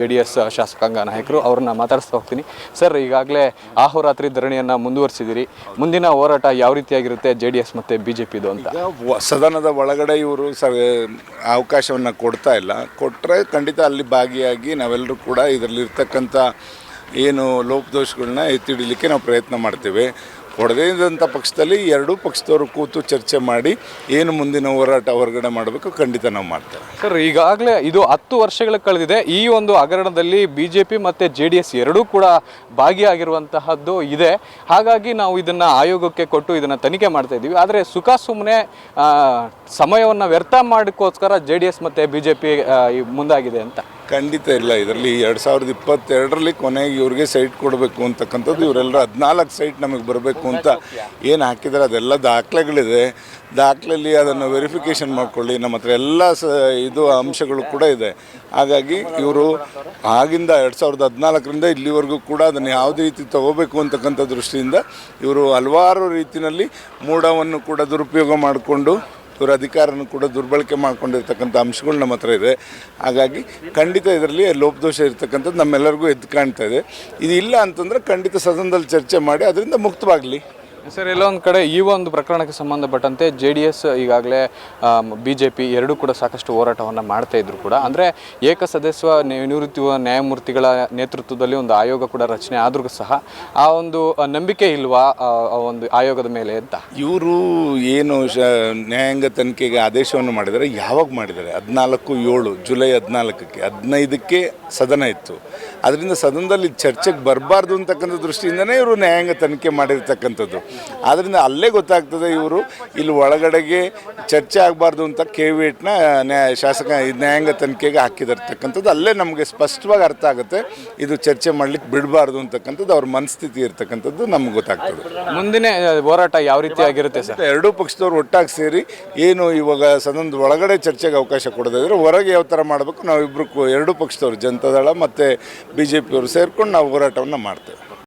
J D S ಶಾಸಕಾಂಗ ನಾಯಕರು ಅವ್ರನ್ನ ಮಾತಾಡಿಸ್ತಾ ಹೋಗ್ತೀನಿ. ಸರ್, ಈಗಾಗಲೇ ಆಹೋರಾತ್ರಿ ಧರಣಿಯನ್ನು ಮುಂದುವರಿಸಿದಿರಿ. ಮುಂದಿನ ಹೋರಾಟ ಯಾವ ರೀತಿಯಾಗಿರುತ್ತೆ ಜೆ ಡಿ ಎಸ್ ಮತ್ತು ಬಿ ಜೆ ಪಿದು ಅಂತ ಸದನದ ಒಳಗಡೆ ಇವರು ಸ ಅವಕಾಶವನ್ನು ಕೊಡ್ತಾ ಇಲ್ಲ. ಕೊಟ್ಟರೆ ಖಂಡಿತ ಅಲ್ಲಿ ಭಾಗಿಯಾಗಿ ನಾವೆಲ್ಲರೂ ಕೂಡ ಇದರಲ್ಲಿರ್ತಕ್ಕಂಥ ಏನು ಲೋಪದೋಷಗಳನ್ನ ಎತ್ತಿಡಲಿಕ್ಕೆ ನಾವು ಪ್ರಯತ್ನ ಮಾಡ್ತೇವೆ. ಕೊಡದೇ ಇದ್ದಂಥ ಪಕ್ಷದಲ್ಲಿ ಎರಡೂ ಪಕ್ಷದವರು ಕೂತು ಚರ್ಚೆ ಮಾಡಿ ಏನು ಮುಂದಿನ ಹೋರಾಟ ಹೊರಗಡೆ ಮಾಡಬೇಕು ಖಂಡಿತ ನಾವು ಮಾಡ್ತೇವೆ. ಸರ್, ಈಗಾಗಲೇ ಇದು ಹತ್ತು ವರ್ಷಗಳ ಕಳೆದಿದೆ. ಈ ಒಂದು ಹಗರಣದಲ್ಲಿ ಬಿ ಜೆ ಪಿ ಮತ್ತು ಜೆ ಡಿ ಎಸ್ ಎರಡೂ ಕೂಡ ಭಾಗಿಯಾಗಿರುವಂತಹದ್ದು ಇದೆ. ಹಾಗಾಗಿ ನಾವು ಇದನ್ನು ಆಯೋಗಕ್ಕೆ ಕೊಟ್ಟು ಇದನ್ನು ತನಿಖೆ ಮಾಡ್ತಾ ಇದ್ದೀವಿ. ಆದರೆ ಸುಖ ಸುಮ್ಮನೆ ಸಮಯವನ್ನು ವ್ಯರ್ಥ ಮಾಡೋಕ್ಕೋಸ್ಕರ ಜೆ ಡಿ ಎಸ್ ಮತ್ತು ಬಿ ಜೆ ಪಿ ಮುಂದಾಗಿದೆ ಅಂತ. ಖಂಡಿತ ಇಲ್ಲ. ಇದರಲ್ಲಿ ಎರಡು ಸಾವಿರದ ಇಪ್ಪತ್ತೆರಡರಲ್ಲಿ ಕೊನೆಗೆ ಇವ್ರಿಗೆ ಸೈಟ್ ಕೊಡಬೇಕು ಅಂತಕ್ಕಂಥದ್ದು ಇವರೆಲ್ಲ ಹದಿನಾಲ್ಕು ಸೈಟ್ ನಮಗೆ ಬರಬೇಕು ಅಂತ ಏನು ಹಾಕಿದ್ದಾರೆ ಅದೆಲ್ಲ ದಾಖಲೆಗಳಿದೆ. ದಾಖಲೆಯಲ್ಲಿ ಅದನ್ನು ವೆರಿಫಿಕೇಷನ್ ಮಾಡಿಕೊಳ್ಳಿ. ನಮ್ಮ ಹತ್ರ ಎಲ್ಲ ಸ ಇದು ಅಂಶಗಳು ಕೂಡ ಇದೆ. ಹಾಗಾಗಿ ಇವರು ಆಗಿಂದ ಎರಡು ಸಾವಿರದ ಹದಿನಾಲ್ಕರಿಂದ ಇಲ್ಲಿವರೆಗೂ ಕೂಡ ಅದನ್ನು ಯಾವುದೇ ರೀತಿ ತಗೋಬೇಕು ಅಂತಕ್ಕಂಥ ದೃಷ್ಟಿಯಿಂದ ಇವರು ಹಲವಾರು ರೀತಿಯಲ್ಲಿ ಮೂಡವನ್ನು ಕೂಡ ದುರುಪಯೋಗ ಮಾಡಿಕೊಂಡು ಇವರು ಅಧಿಕಾರನ ಕೂಡ ದುರ್ಬಳಕೆ ಮಾಡ್ಕೊಂಡಿರ್ತಕ್ಕಂಥ ಅಂಶಗಳು ನಮ್ಮ ಹತ್ರ ಇದೆ. ಹಾಗಾಗಿ ಖಂಡಿತ ಇದರಲ್ಲಿ ಲೋಪದೋಷ ಇರ್ತಕ್ಕಂಥದ್ದು ನಮ್ಮೆಲ್ಲರಿಗೂ ಎದ್ದು ಕಾಣ್ತಾ ಇದೆ. ಇದು ಇಲ್ಲ ಅಂತಂದರೆ ಖಂಡಿತ ಸದನದಲ್ಲಿ ಚರ್ಚೆ ಮಾಡಿ ಅದರಿಂದ ಮುಕ್ತವಾಗಲಿ. ಸರ್ ಎಲ್ಲೊಂದು ಕಡೆ ಈ ಒಂದು ಪ್ರಕರಣಕ್ಕೆ ಸಂಬಂಧಪಟ್ಟಂತೆ ಜೆ ಡಿ ಎಸ್ ಈಗಾಗಲೇ ಬಿ ಜೆ ಪಿ ಎರಡೂ ಕೂಡ ಸಾಕಷ್ಟು ಹೋರಾಟವನ್ನು ಮಾಡ್ತಾ ಇದ್ರು ಕೂಡ. ಅಂದರೆ ಏಕ ಸದಸ್ಯ ನಿವೃತ್ತಿ ನ್ಯಾಯಮೂರ್ತಿಗಳ ನೇತೃತ್ವದಲ್ಲಿ ಒಂದು ಆಯೋಗ ಕೂಡ ರಚನೆ ಆದ್ರೂ ಸಹ ಆ ಒಂದು ನಂಬಿಕೆ ಇಲ್ವಾ, ಆ ಒಂದು ಆಯೋಗದ ಮೇಲೆ ಅಂತ? ಇವರು ಏನು ನ್ಯಾಯಾಂಗ ತನಿಖೆಗೆ ಆದೇಶವನ್ನು ಮಾಡಿದರೆ, ಯಾವಾಗ ಮಾಡಿದ್ದಾರೆ ಹದಿನಾಲ್ಕು ಏಳು, ಜುಲೈ ಹದಿನಾಲ್ಕಕ್ಕೆ, ಹದಿನೈದಕ್ಕೆ ಸದನ ಇತ್ತು. ಅದರಿಂದ ಸದನದಲ್ಲಿ ಚರ್ಚೆಗೆ ಬರಬಾರ್ದು ಅಂತಕ್ಕಂಥ ದೃಷ್ಟಿಯಿಂದನೇ ಇವರು ನ್ಯಾಯಾಂಗ ತನಿಖೆ ಮಾಡಿರ್ತಕ್ಕಂಥದ್ದು. ಆದ್ದರಿಂದ ಅಲ್ಲೇ ಗೊತ್ತಾಗ್ತದೆ ಇವರು ಇಲ್ಲಿ ಒಳಗಡೆಗೆ ಚರ್ಚೆ ಆಗಬಾರ್ದು ಅಂತ ಕೇವಿಟ್ನ ನ್ಯಾಯ ಶಾಸಕ ನ್ಯಾಯಾಂಗ ತನಿಖೆಗೆ ಹಾಕಿದಿರ್ತಕ್ಕಂಥದ್ದು ಅಲ್ಲೇ ನಮಗೆ ಸ್ಪಷ್ಟವಾಗಿ ಅರ್ಥ ಆಗುತ್ತೆ ಇದು ಚರ್ಚೆ ಮಾಡ್ಲಿಕ್ಕೆ ಬಿಡಬಾರ್ದು ಅಂತಕ್ಕಂಥದ್ದು ಅವ್ರ ಮನಸ್ಥಿತಿ ಇರ್ತಕ್ಕಂಥದ್ದು ನಮ್ಗೆ ಗೊತ್ತಾಗ್ತದೆ. ಮುಂದಿನ ಹೋರಾಟ ಯಾವ ರೀತಿ ಆಗಿರುತ್ತೆ ಸರ್? ಎರಡೂ ಪಕ್ಷದವ್ರು ಒಟ್ಟಾಗಿ ಸೇರಿ ಏನು ಇವಾಗ ಸದನದ ಒಳಗಡೆ ಚರ್ಚೆಗೆ ಅವಕಾಶ ಕೊಡೋದಾದ್ರೆ ಹೊರಗೆ ಯಾವ ಥರ ಮಾಡಬೇಕು ನಾವಿಬ್ಬರು ಎರಡೂ ಪಕ್ಷದವ್ರು ಜನತಾದಳ ಮತ್ತು ಬಿ ಜೆ ಪಿಯವರು ಸೇರ್ಕೊಂಡು ನಾವು ಹೋರಾಟವನ್ನು ಮಾಡ್ತೇವೆ.